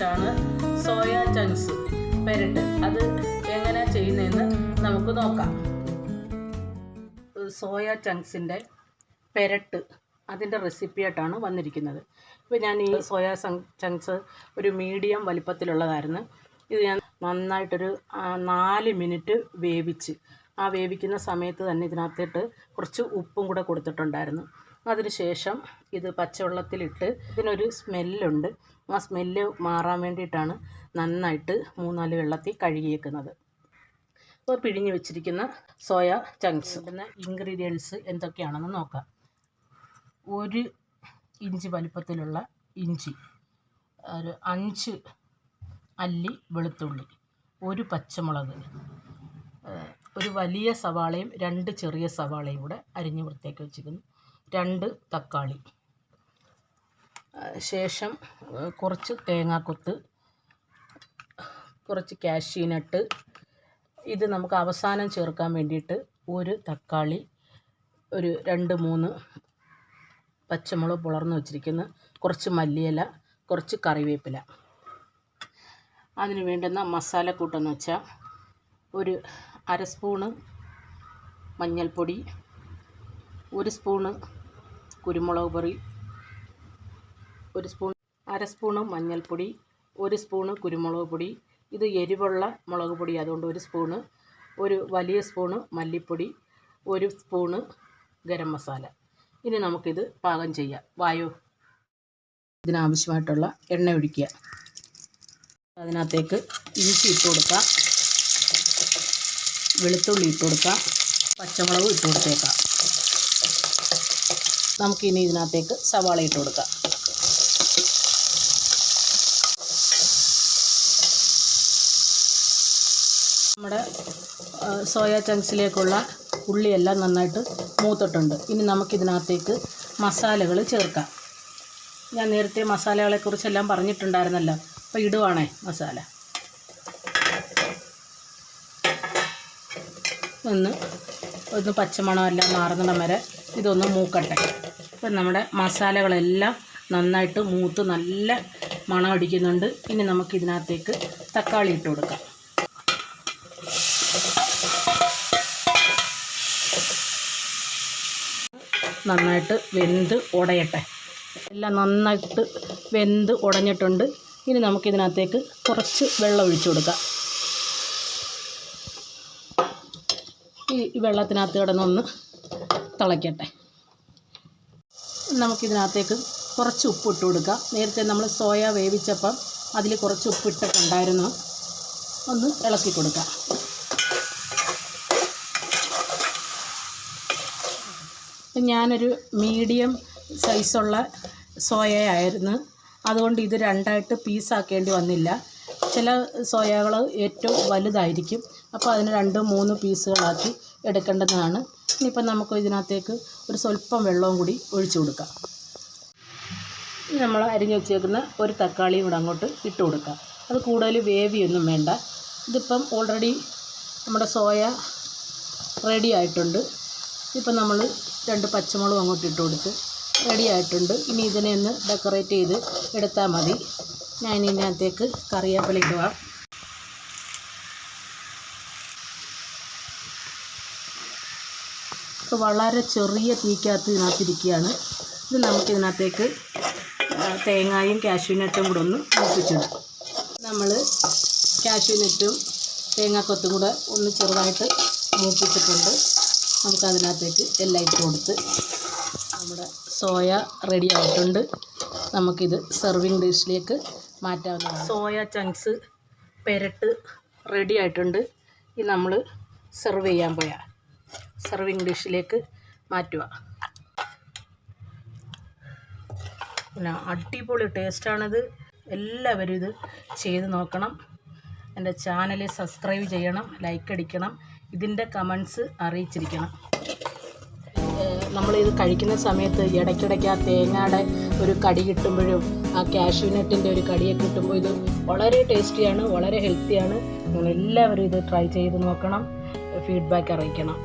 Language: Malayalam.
റെസിപ്പിയായിട്ടാണ് സോയ ചങ്ക്സ് പെരട്ട്. അത് എങ്ങനെ ചെയ്യുന്നതെന്ന് നമുക്ക് നോക്കാം. സോയ ചങ്ക്സിന്റെ പെരട്ട് അതിന്റെ റെസിപ്പിയായിട്ടാണ് വന്നിരിക്കുന്നത്. ഇപ്പോൾ ഞാൻ ഈ സോയ ചങ്ക്സ് ഒരു മീഡിയം വലിപ്പത്തിലുള്ളതായിരുന്നു. ഇത് ഞാൻ നന്നായിട്ടൊരു നാല് മിനിറ്റ് വേവിച്ച് ആ വേവിക്കുന്ന സമയത്ത് തന്നെ ഇതിനകത്തിട്ട് കുറച്ച് ഉപ്പും കൂടെ കൊടുത്തിട്ടുണ്ടായിരുന്നു. അതിനുശേഷം ഇത് പച്ചവെള്ളത്തിലിട്ട് ഇതിനൊരു സ്മെല്ലുണ്ട്. ആ സ്മെല്ല് മാറാൻ വേണ്ടിയിട്ടാണ് നന്നായിട്ട് മൂന്നാൽ വെള്ളത്തിൽ കഴുകിയേക്കുന്നത്. അപ്പോൾ പിഴിഞ്ഞ് വെച്ചിരിക്കുന്ന സോയ ചങ്ക്സ്. പിന്നെ ഇൻഗ്രീഡിയൻസ് എന്തൊക്കെയാണെന്ന് നോക്കാം. ഒരു ഇഞ്ചി വലിപ്പത്തിലുള്ള ഇഞ്ചി ഒരു അഞ്ച് അല്ലി വെളുത്തുള്ളി ഒരു പച്ചമുളക് ഒരു വലിയ സവാളയും രണ്ട് ചെറിയ സവാളയും കൂടെ അരിഞ്ഞ് വൃത്തിയാക്കി വെച്ചിരിക്കുന്നു. രണ്ട് തക്കാളി. ശേഷം കുറച്ച് തേങ്ങാക്കൊത്ത് കുറച്ച് കാഷ്യനട്ട് ഇത് നമുക്ക് അവസാനം ചേർക്കാൻ വേണ്ടിയിട്ട് ഒരു തക്കാളി ഒരു രണ്ട് മൂന്ന് പച്ചമുളക് പുളർന്ന് വെച്ചിരിക്കുന്ന കുറച്ച് മല്ലിയില കുറച്ച് കറിവേപ്പില. അതിന് വേണ്ടുന്ന മസാലക്കൂട്ടെന്ന് വെച്ചാൽ ഒരു അര സ്പൂണ് മഞ്ഞൾപ്പൊടി ഒരു സ്പൂണ് കുരുമുളക് പൊടി ഒരു സ്പൂൺ അര സ്പൂണ് മഞ്ഞൾപ്പൊടി ഒരു സ്പൂണ് കുരുമുളക് പൊടി. ഇത് എരിവുള്ള മുളക് പൊടി അതുകൊണ്ട് ഒരു സ്പൂണ് ഒരു വലിയ സ്പൂണ് മല്ലിപ്പൊടി ഒരു സ്പൂണ് ഗരം മസാല. ഇനി നമുക്കിത് പാകം ചെയ്യാം. വായോ. ഇതിനാവശ്യമായിട്ടുള്ള എണ്ണ ഒഴിക്കുക. അതിനകത്തേക്ക് ഇഞ്ചി ഇട്ട് കൊടുക്കാം വെളുത്തുള്ളി ഇട്ട് കൊടുക്കാം പച്ചമുളക് ഇട്ട് കൊടുത്തേക്കാം. നമുക്കിനി ഇതിനകത്തേക്ക് സവാള ഇട്ട് കൊടുക്കാം. നമ്മുടെ സോയ ചങ്ക്സിലേക്കുള്ള ഉള്ളിയെല്ലാം നന്നായിട്ട് മൂത്തിട്ടുണ്ട്. ഇനി നമുക്കിതിനകത്തേക്ക് മസാലകൾ ചേർക്കാം. ഞാൻ നേരത്തെ മസാലകളെക്കുറിച്ചെല്ലാം പറഞ്ഞിട്ടുണ്ടായിരുന്നല്ലോ. അപ്പോൾ ഇടുവാണേ മസാല. ഒന്ന് ഒന്ന് പച്ചമണമെല്ലാം മാറുന്നിടം വരെ ഇതൊന്ന് മൂക്കട്ടെ. ഇപ്പം നമ്മുടെ മസാലകളെല്ലാം നന്നായിട്ട് മൂത്ത് നല്ല മണം അടിക്കുന്നുണ്ട്. ഇനി നമുക്ക് നമുക്കിതിനകത്തേക്ക് തക്കാളി ഇട്ട് കൊടുക്കാം. നന്നായിട്ട് വെന്ത് ഉടയട്ടെ. എല്ലാം നന്നായിട്ട് വെന്ത് ഉടഞ്ഞിട്ടുണ്ട്. ഇനി നമുക്കിതിനകത്തേക്ക് കുറച്ച് വെള്ളം ഒഴിച്ചു കൊടുക്കാം. ഈ വെള്ളത്തിനകത്ത് കിടന്നൊന്ന് തിളയ്ക്കട്ടെ നമുക്കിതിനകത്തേക്ക് കുറച്ച് ഉപ്പ് ഇട്ട് കൊടുക്കാം. നേരത്തെ നമ്മൾ സോയ വേവിച്ചപ്പം അതിൽ കുറച്ച് ഉപ്പ് ഇട്ടിട്ടുണ്ടായിരുന്നു ഒന്ന് ഇളക്കി കൊടുക്കുക ഞാനൊരു മീഡിയം സൈസുള്ള സോയയായിരുന്നു. അതുകൊണ്ട് ഇത് രണ്ടായിട്ട് പീസാക്കേണ്ടി വന്നില്ല. ചില സോയകൾ ഏറ്റവും വലുതായിരിക്കും. അപ്പോൾ അതിന് രണ്ട് മൂന്ന് പീസുകളാക്കി എടുക്കേണ്ടതാണ്. ഇനിയിപ്പം നമുക്ക് ഇതിനകത്തേക്ക് ഒരു സ്വല്പം വെള്ളവും കൂടി ഒഴിച്ചു കൊടുക്കാം. നമ്മൾ അരിഞ്ഞു വെച്ചേക്കുന്ന ഒരു തക്കാളിയും കൂടെ അങ്ങോട്ട് ഇട്ട് കൊടുക്കാം. അത് കൂടുതൽ വേവിയൊന്നും വേണ്ട. ഇതിപ്പം ഓൾറെഡി നമ്മുടെ സോയ റെഡി ആയിട്ടുണ്ട്. ഇപ്പം നമ്മൾ രണ്ട് പച്ചമുളകും അങ്ങോട്ട് ഇട്ട് കൊടുത്ത് റെഡി ആയിട്ടുണ്ട്. ഇനി ഇതിനെ ഒന്ന് ഡെക്കറേറ്റ് ചെയ്ത് എടുത്താൽ മതി. ഞാൻ ഇതിനകത്തേക്ക് കറിവേപ്പില ഇടുക ഇപ്പോൾ വളരെ ചെറിയ തീക്കകത്ത് ഇതിനകത്തിരിക്കുകയാണ്. ഇത് നമുക്കിതിനകത്തേക്ക് തേങ്ങായും കാഷ്യൂനട്ടും കൂടെ ഒന്ന് മൂപ്പിച്ചിടും. നമ്മൾ കാഷ്യൂനട്ടും തേങ്ങാക്കൊത്തും കൂടെ ഒന്ന് ചെറുതായിട്ട് മൂപ്പിച്ചിട്ടുണ്ട്. നമുക്കതിനകത്തേക്ക് എല്ലാം ഇട്ട് കൊടുത്ത് നമ്മുടെ സോയ റെഡി ആയിട്ടുണ്ട്. നമുക്കിത് സെർവിങ് ഡിഷിലേക്ക് മാറ്റാവുന്നതാണ്. സോയ ചങ്ക്സ് പെരട്ട് റെഡി ആയിട്ടുണ്ട്. ഇത് നമ്മൾ സെർവ് ചെയ്യാൻ പോയാ സെർവിങ് ഡിഷിലേക്ക് മാറ്റുക. പിന്നെ അടിപൊളി ടേസ്റ്റാണിത് എല്ലാവരും ഇത് ചെയ്ത് നോക്കണം. എന്റെ ചാനൽ സബ്സ്ക്രൈബ് ചെയ്യണം ലൈക്ക് അടിക്കണം ഇതിന്റെ കമൻസ് അറിയിച്ചിരിക്കണം. നമ്മളിത് കഴിക്കുന്ന സമയത്ത് ഇടയ്ക്കിടയ്ക്ക് ആ തേങ്ങയുടെ ഒരു കടി കിട്ടുമ്പോഴും ആ കാഷ്യൂനട്ടിന്റെ ഒരു കടിയൊക്കെ കിട്ടുമ്പോൾ ഇത് വളരെ ടേസ്റ്റിയാണ് വളരെ ഹെൽത്തിയാണ് നിങ്ങൾ എല്ലാവരും ഇത് ട്രൈ ചെയ്ത് നോക്കണം ഫീഡ്ബാക്ക് അറിയിക്കണം.